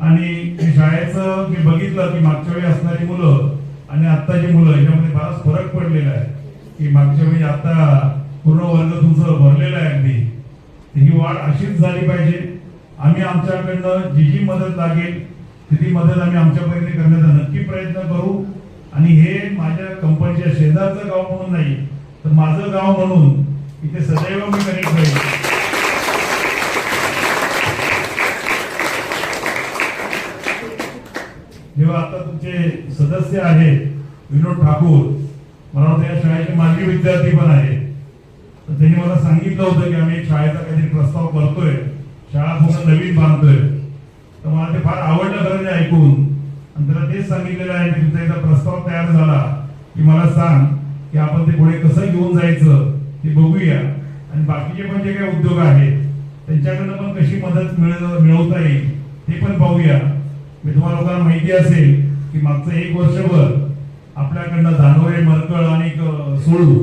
आणि शाळेचं मी बघितलं की मागच्या वेळी असणारी मुलं आणि आत्ताची मुलं याच्यामध्ये बराच फरक पडलेला आहे. की मागच्या वेळी आता पूर्ण वर्ग तुमचं भरलेलं आहे अगदी. ही वाढ अशीच झाली पाहिजे. आम्ही आमच्याकडनं जी जी मदत लागेल ती मदत आम्ही आमच्यापर्यंत करण्याचा नक्की प्रयत्न करू. आणि हे माझ्या कंपनीच्या शेजारचं गाव म्हणून नाही तर माझं गाव म्हणून इथे सदैव मी कनेक्ट राहील. सदस्य आहेत विनोद ठाकूर. मला वाटतं या शाळेचे माजी विद्यार्थी पण आहेत. तर त्यांनी मला सांगितलं होतं की आम्ही शाळेचा काहीतरी प्रस्ताव करतोय. शाळा पूर्ण नवीन बांधतोय. तर मला ते फार आवडलं खरं ते ऐकून. आणि त्याला तेच सांगितलेलं आहे की तुमचा एकदा प्रस्ताव तयार झाला की मला सांग की आपण ते पुढे कसं घेऊन जायचं ते बघूया. आणि बाकीचे पण जे काही उद्योग आहेत त्यांच्याकडनं पण कशी मदत मिळ- मिळवता येईल ते पण पाहूया. मी तुम्हाला लोकांना माहिती असेल की मागचं एक वर्षभर आपल्याकडनं धानोरे मरकळ आणि सोळू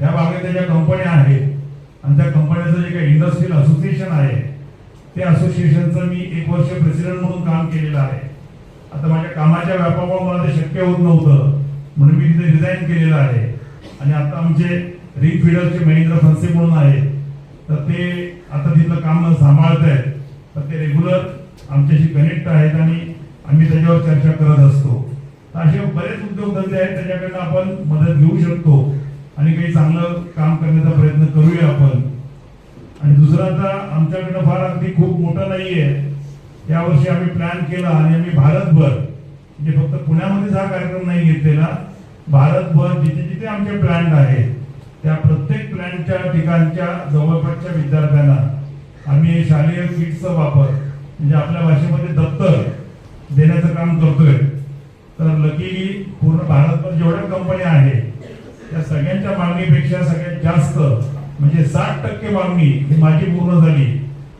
या भागात ज्या कंपन्या आहेत आणि त्या कंपन्याचं जे काही इंडस्ट्रियल असोसिएशन आहे ते असोसिएशनचं मी एक वर्ष प्रेसिडेंट म्हणून काम केलेलं आहे. आता माझ्या कामाच्या व्यापामुळे मला ते शक्य होत नव्हतं म्हणून मी तिथे रिझाईन केलेलं आहे. आणि आता आमचे रिंग फिडरचे महेंद्र फनसे म्हणून आहेत. तर ते आता तिथलं काम सांभाळत आहेत तर ते रेग्युलर आमच्याशी कनेक्ट आहेत आणि आम्ही त्याच्यावर चर्चा करत असतो. तर असे बरेच उद्योगधंदे आहेत त्याच्याकडनं आपण मदत घेऊ शकतो. आणि काही चांगलं काम करण्याचा प्रयत्न करूया आपण. आणि दुसरं आता आमच्याकडनं फार अगदी खूप मोठं नाही आहे यावर्षी आम्ही प्लॅन केला आणि आम्ही भारतभर म्हणजे फक्त पुण्यामध्येच हा कार्यक्रम नाही घेतलेला भारतभर जिथे जिथे आमचे प्लॅन आहेत त्या प्रत्येक प्लॅनच्या ठिकाणच्या जवळपासच्या विद्यार्थ्यांना आम्ही शालेय किट्सचा वापर म्हणजे आपल्या भाषेमध्ये दप्तर देण्याचं काम करतोय. तर लकीली पूर्ण भारतभर जेवढ्या कंपन्या आहेत त्या सगळ्यांच्या मागणीपेक्षा सगळ्यात जास्त म्हणजे साठ टक्के मागणी ही माझी पूर्ण झाली.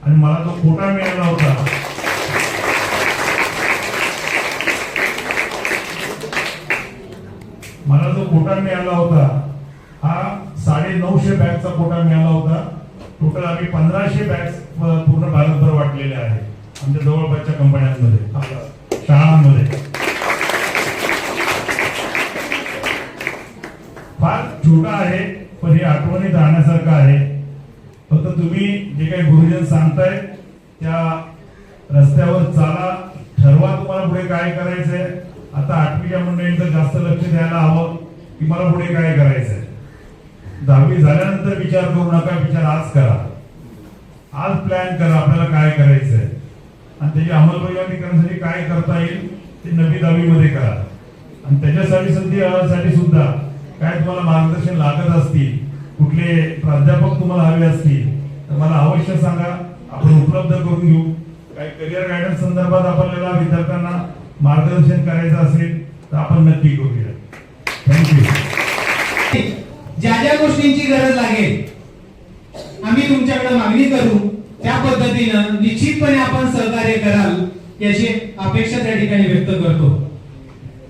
आणि मला तो कोटा मिळाला होता. मला जो कोटा मिळाला होता. हा साडे नऊशे बॅगचा कोटा मिळाला होता. टोटल आम्ही पंधराशे बॅग पूर्ण भारतभर वाटलेले आहे आमच्या जवळपासच्या कंपन्यांमध्ये आपल्या शाळांमध्ये फार छोटा आहे पण हे आठवणीत राहण्यासारखं आहे. फक्त तुम्ही जे काही गुरुजन सांगताय त्या रस्त्यावर चाला ठरवा तुम्हाला पुढे काय करायचंय. आता आठवीच्या मंडळींचं जास्त लक्ष द्यायला हवं की मला पुढे काय करायचंय. दहावी झाल्यानंतर विचार करू नका विचार आज करा. आज प्लॅन करा आपल्याला काय करायचंय. त्याची अंमलबजावणी करण्यासाठी काय करता येईल ते नवी दहावीमध्ये करा. आणि त्याच्यासाठी संधी साठी सुद्धा काय तुम्हाला मार्गदर्शन लागत असतील कुठले प्राध्यापक तुम्हाला हवे असतील तर मला अवश्य सांगा. आपण उपलब्ध करून घेऊ. काही करिअर गायडन्स संदर्भात आपल्याला विद्यार्थ्यांना मार्गदर्शन करायचं असेल तर आपण नक्की करूया. थँक्यू ज्या ज्या गोष्टींची गरज लागेल आम्ही तुमच्याकडे मागणी करू. त्या पद्धतीनं निश्चितपणे आपण सहकार्य कराल याची अपेक्षा त्या ठिकाणी व्यक्त करतो.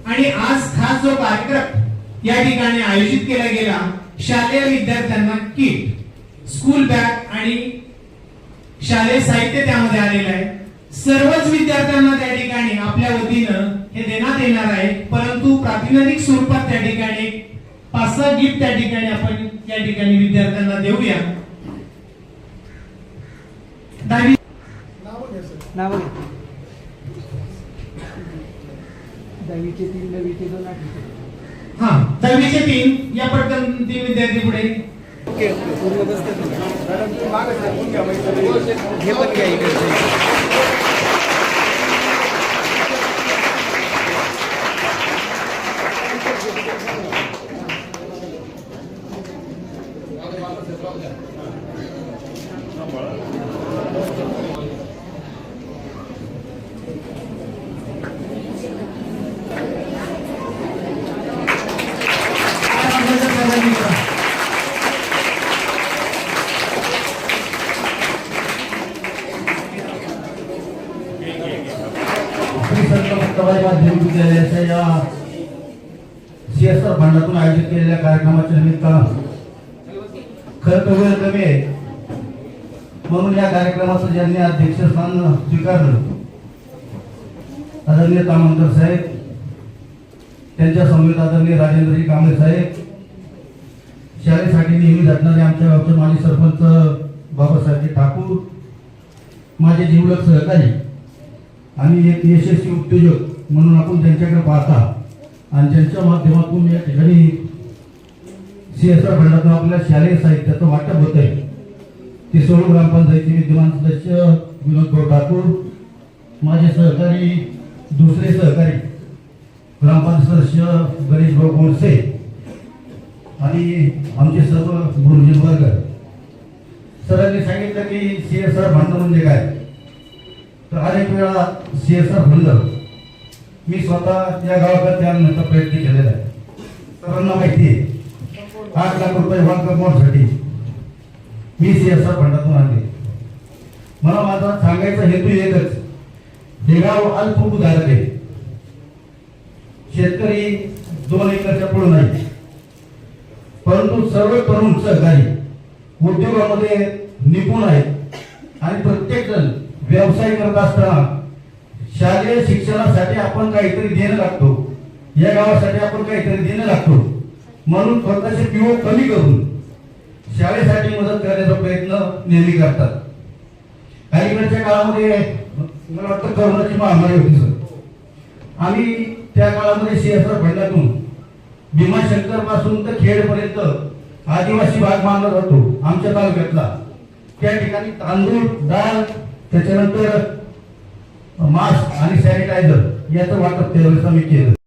आणि आज खास जो कार्यक्रम या ठिकाणी आयोजित केला गेला शालेय विद्यार्थ्यांना किट स्कूल बॅग आणि शालेय साहित्य त्यामध्ये आलेलं आहे. सर्वच विद्यार्थ्यांना त्या ठिकाणी आपल्या वतीनं हे देण्यात येणार आहे. परंतु प्रातिनिधिक स्वरूपात त्या ठिकाणी पाच सहा गिफ्ट त्या ठिकाणी आपण या ठिकाणी विद्यार्थ्यांना देऊया. नाव दहावीचे तीन नवीचे दोन हा दहावीचे तीन. या पटकन तीन विद्यार्थी पुढे. Okay okay. पूर्ण बसतात. मॅडम तुम्ही मागं टाकून घ्या. हे पण घ्या संत मुक्ताबाई माध्यमिक विद्यालयाच्या या आर फंडातून आयोजित केलेल्या कार्यक्रमाच्या निमित्त खरं तर वेळ कमी आहे. म्हणून या कार्यक्रमाचं ज्यांनी अध्यक्षस्थान स्वीकारलं आदरणीय तामंतर साहेब त्यांच्या समवेत आदरणीय राजेंद्रजी कांबळे साहेब शाळेसाठी नेहमी झटणारे आमच्या गावचे माजी सरपंच बाबासाहेबजी ठाकूर माझे जीवलक सहकारी आणि एक यशस्वी उद्योजक म्हणून आपण त्यांच्याकडे पाहता आणि ज्यांच्या माध्यमातून या ठिकाणी सी एस आर फंडातून आपल्या शालेय साहित्याचं वाटप होत आहे. ते सर्व ग्रामपंचायती विद्यमान सदस्य विनोद भाऊ ठाकूर माझे सहकारी दुसरे सहकारी ग्रामपंचायत सदस्य गणेश भाऊ गोडसे आणि आमचे सर्व गुरुजी वर्ग. सरांनी सांगितलं की सी एस आर फंड म्हणजे काय? तर अनेक वेळा सी एस आर फंड मी स्वतः या गावाकडे आणण्याचा प्रयत्न केलेला आहे. सर्वांना माहिती आहे. आठ लाख रुपये वन कंपाऊंडसाठी मी सी एस आर फंडातून आणले. मला माझा सांगायचा हेतू एकच हे गाव अल्पभूधारक आहे. शेतकरी दोन एकरच्या पुढे नाही. परंतु सर्व तरुण सहकारी उद्योगामध्ये निपुण आहेत. आणि प्रत्येक जण व्यवसाय करत असताना शालेय शिक्षणासाठी आपण काहीतरी देणं लागतो. या गावासाठी आपण काहीतरी देणं लागतो. म्हणून स्वतःचे पिओ कमी करून शाळेसाठी मदत करण्याचा प्रयत्न नेहमी करतात. अलीकडच्या काळामध्ये मला वाटतं करोनाची महामारी होती सर. आम्ही त्या काळामध्ये सीएसआर फंडातून भीमाशंकरपासून तर खेडपर्यंत आदिवासी भाग मानला जातो आमच्या तालुक्यातला. त्या ठिकाणी तांदूळ डाळ त्याच्यानंतर मास्क आणि सॅनिटायझर याचं वाटप त्यावेळेस आम्ही केलं.